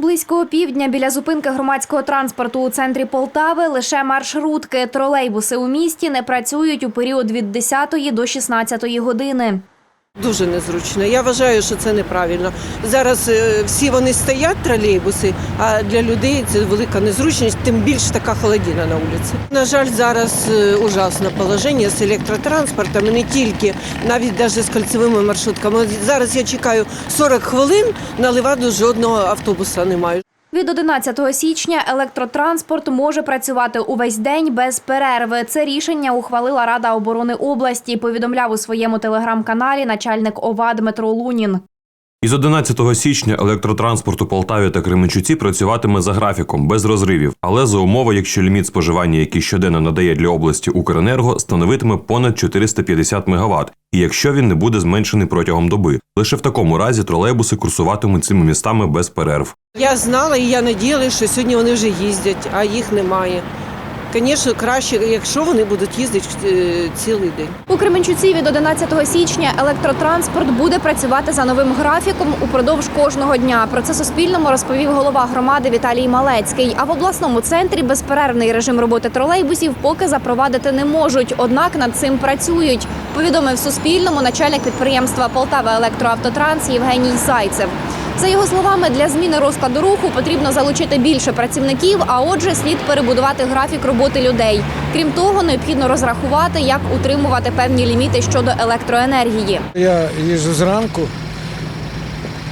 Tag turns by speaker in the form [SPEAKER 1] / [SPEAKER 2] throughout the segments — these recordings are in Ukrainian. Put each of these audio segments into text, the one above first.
[SPEAKER 1] Близько півдня біля зупинки громадського транспорту у центрі Полтави лише маршрутки. Тролейбуси у місті не працюють у період від 10 до 16 години.
[SPEAKER 2] Дуже незручно. Я вважаю, що це неправильно. Зараз е, всі вони стоять, тролейбуси, а для людей це велика незручність, тим більше така холодина на вулиці. На жаль, зараз е, ужасне положення з електротранспортом, не тільки, навіть навіть з кольцевими маршрутками. Зараз я чекаю 40 хвилин, на Леваду жодного автобуса немає.
[SPEAKER 1] Від 11 січня електротранспорт може працювати увесь день без перерви. Це рішення ухвалила Рада оборони області. Повідомляв у своєму телеграм-каналі начальник ОВА Дмитро Лунін.
[SPEAKER 3] Із 11 січня електротранспорт у Полтаві та Кременчуці працюватиме за графіком без розривів, але за умови, якщо ліміт споживання, який щоденно надає для області Укренерго, становитиме понад 450 МВт, і якщо він не буде зменшений протягом доби. Лише в такому разі тролейбуси курсуватимуть цими містами без перерв.
[SPEAKER 2] Я знала і я надіялася, що сьогодні вони вже їздять, а їх немає. Звісно, краще, якщо вони будуть їздити е, цілий день.
[SPEAKER 1] У Кременчуці від 11 січня електротранспорт буде працювати за новим графіком упродовж кожного дня. Про це Суспільному розповів голова громади Віталій Малецький. А в обласному центрі безперервний режим роботи тролейбусів поки запровадити не можуть. Однак над цим працюють. Повідомив Суспільному начальник підприємства Полтава Електроавтотранс Євгеній Зайцев. За його словами, для зміни розкладу руху потрібно залучити більше працівників, а отже, слід перебудувати графік роботи людей. Крім того, необхідно розрахувати, як утримувати певні ліміти щодо електроенергії.
[SPEAKER 4] Я їжджу зранку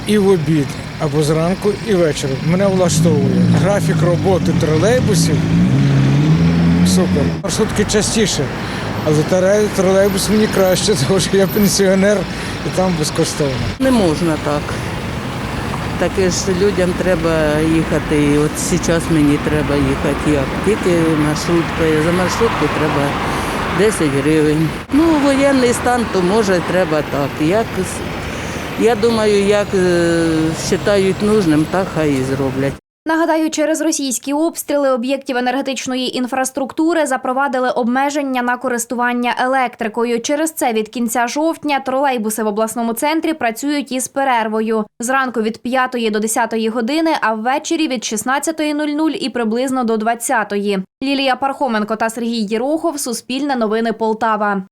[SPEAKER 4] і в обід, або зранку і ввечері. Мене влаштовує графік роботи тролейбусів. Супер. Маршрутки частіше, але тролейбус мені краще, тому що я пенсіонер і там безкоштовно.
[SPEAKER 5] Не можна так. Таке ж людям треба їхати. І от зараз мені треба їхати як. Тільки маршруткою. За маршрутку треба 10 гривень. Ну, воєнний стан, то може треба так. Як, я думаю, як е, вважають нужним, так хай і зроблять.
[SPEAKER 1] Нагадаю, через російські обстріли об'єктів енергетичної інфраструктури запровадили обмеження на користування електрикою. Через це від кінця жовтня тролейбуси в обласному центрі працюють із перервою зранку від 5 до 10 години, а ввечері від 16.00 і приблизно до 20. Лілія Пархоменко та Сергій Єрохов. Суспільне новини Полтава.